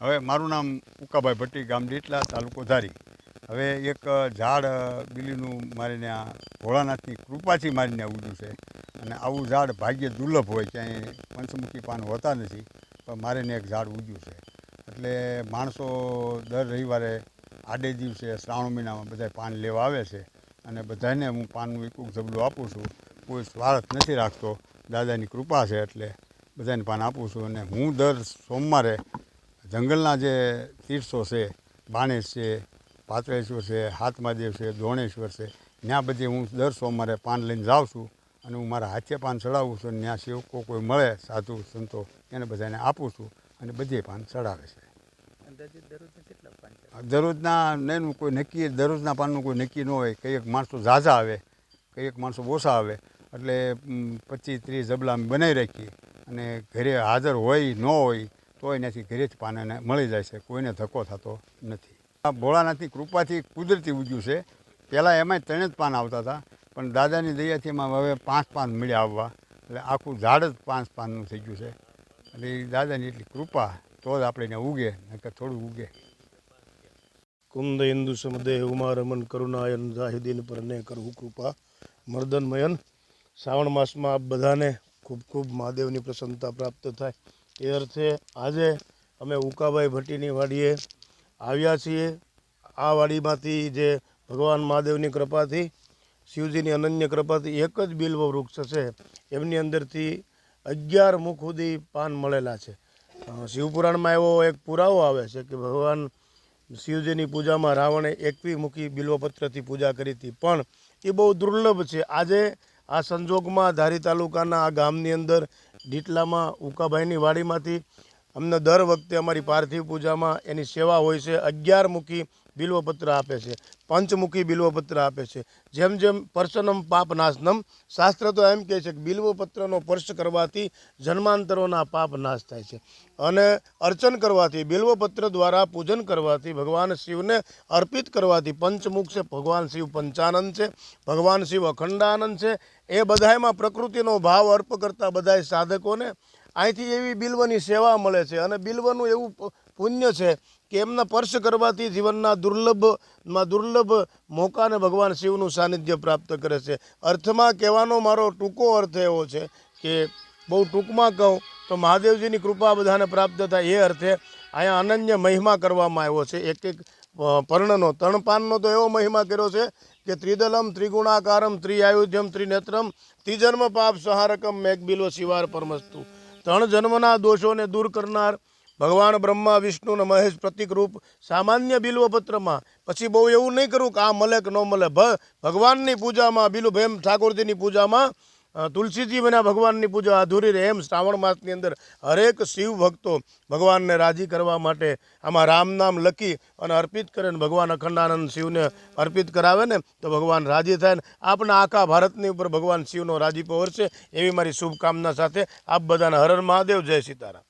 હવે મારું નામ ઉકાભાઈ ભટ્ટી, ગામ ડીટલા, તાલુકો ધારી. હવે એક ઝાડ બિલીનું મારીને આ ભોળાનાથની કૃપાથી મારીને ઉગ્યું છે. અને આવું ઝાડ ભાગ્ય દુર્લભ હોય ક્યાંય પંચમુખી પાન હોતા નથી, પણ મારીને એક ઝાડ ઉગ્યું છે. એટલે માણસો દર રવિવારે આડે દિવસે શ્રાવણ મહિનામાં બધા પાન લેવા આવે છે અને બધાને હું પાનનું એક ઝબલું આપું છું. કોઈ સ્વાર્થ નથી રાખતો. દાદાની કૃપા છે એટલે બધાને પાન આપું છું અને હું દર સોમવારે જંગલના જે તીર્થો છે બાણેશ છે પાત્રેશ્વર છે હાથમાદેવ છે દોણેશ્વર છે ત્યાં બધે હું દર સોમવારે પાન લઈને જાઉં છું અને હું મારા હાથે પાન ચડાવું છું અને ત્યાં સેવકો કોઈ મળે સાધુ સંતો એને બધાને આપું છું અને બધે પાન ચડાવે છે. દરરોજના નહીં કોઈ નક્કી દરરોજના પાનનું કોઈ નક્કી ન હોય. કંઈક માણસો ઝાઝા આવે કંઈક માણસો ઓછા આવે એટલે પચીસ ત્રીસ જબલા અમે બનાવી રાખીએ. અને ઘરે હાજર હોય ન હોય તોય એનાથી ઘરે પાન એને મળી જાય છે. કોઈને ધક્કો થતો નથી. આ ભોળાનાથની કૃપાથી કુદરતી ઉગ્યું છે. પહેલાં એમાંય ત્રણે જ પાન આવતા હતા, પણ દાદાની દયાથી એમાં હવે પાંચ પાન મળ્યા આવવા. એટલે આખું ઝાડ જ પાંચ પાનનું થઈ ગયું છે. એટલે દાદાની એટલી કૃપા, તો જ આપણે એને ઉગે, નકર થોડું ઉગે. કુંદ ઇન્દુ સમદેહ ઉમા રમન કરુણાયન જાહિદીન પરને કરવું કૃપા. મર્દનમયન શ્રાવણ માસમાં આપ બધાને ખૂબ ખૂબ મહાદેવની પ્રસન્નતા પ્રાપ્ત થાય. એ અર્થે આજે અમે ઉકાભાઈ ભટ્ટીની વાડીએ આવ્યા છીએ. આ વાડીમાંથી જે ભગવાન મહાદેવની કૃપાથી, શિવજીની અનન્ય કૃપાથી એક જ બિલ્વ વૃક્ષ છે. એમની અંદરથી અગિયાર મુખ સુધી પાન મળેલા છે. શિવપુરાણમાં એવો એક પુરાવો આવે છે કે ભગવાન શિવજીની પૂજામાં રાવણે એકવી મુખી બિલ્વપત્રથી પૂજા કરી હતી. પણ એ બહુ દુર્લભ છે. આજે આ સંજોગમાં ધારી તાલુકાના આ ગામની અંદર ડીટલામાં ઉકાભાઈની વાડીમાંથી અમને દર વખતે અમારી પાર્થિવ પૂજામાં એની સેવા હોય છે. અગિયાર મુખી બિલ્વપત્ર આપે છે, પંચમુખી બિલ્વપત્ર આપે છે. જેમ જેમ પર્શનમ પાપ નાશનમ, શાસ્ત્ર તો એમ કહે છે કે બિલ્વપત્રનો સ્પર્શ કરવાથી જન્માંતરોના પાપ નાશ થાય છે. અને અર્ચન કરવાથી, બિલ્વપત્ર દ્વારા પૂજન કરવાથી ભગવાન શિવને અર્પિત કરવાથી પંચમુખ છે, ભગવાન શિવ પંચાનંદ છે, ભગવાન શિવ અખંડાનંદ છે, એ બધાયમાં પ્રકૃતિનો ભાવ અર્પ કરતા બધાય સાધકોને અહીંથી એવી બિલ્વની સેવા મળે છે. અને બિલ્વનું એવું પુણ્ય છે કે એમના સ્પર્શ કરવાથી જીવનના દુર્લભમાં દુર્લભ મોકાને ભગવાન શિવનું સાનિધ્ય પ્રાપ્ત કરે છે. અર્થમાં કહેવાનો મારો ટૂંકો અર્થ એવો છે કે બહુ ટૂંકમાં કહું તો મહાદેવજીની કૃપા બધાને પ્રાપ્ત થાય એ અર્થે અહીંયા અનન્ય મહિમા કરવામાં આવ્યો છે. એક એક પર્ણનો, તણપાનનો તો એવો મહિમા કર્યો છે કે ત્રિદલમ, ત્રિગુણાકારમ, ત્રિઆયુધ્યમ, ત્રિનેત્રમ, ત્રિજન્મ પાપ, સહારકમ, મેઘબિલો, શિવાર પરમસ્તુ. ત્રણ જન્મના દોષોને દૂર કરનાર ભગવાન બ્રહ્મા, વિષ્ણુ ને મહેશ પ્રતિકરૂપ સામાન્ય બિલ્વપત્રમાં પછી બહુ એવું નહીં કરું કે આ મળે કે ન મળે. ભગવાનની પૂજામાં બિલુ ભેમ ઠાકોરજીની પૂજામાં તુલસીજી વિના ભગવાનની પૂજા અધૂરી રહે. એમ શ્રાવણ માસની અંદર હરેક શિવ ભક્તો ભગવાનને રાજી કરવા માટે આમાં રામ નામ લખી અને અર્પિત કરે ને ભગવાન અખંડાનંદ શિવને અર્પિત કરાવે ને, તો ભગવાન રાજી થાય ને. આપણા આખા ભારતની ઉપર ભગવાન શિવનો રાજીપો વરસે એવી મારી શુભકામના સાથે આપ બધાને હર હર મહાદેવ. જય સીતારામ.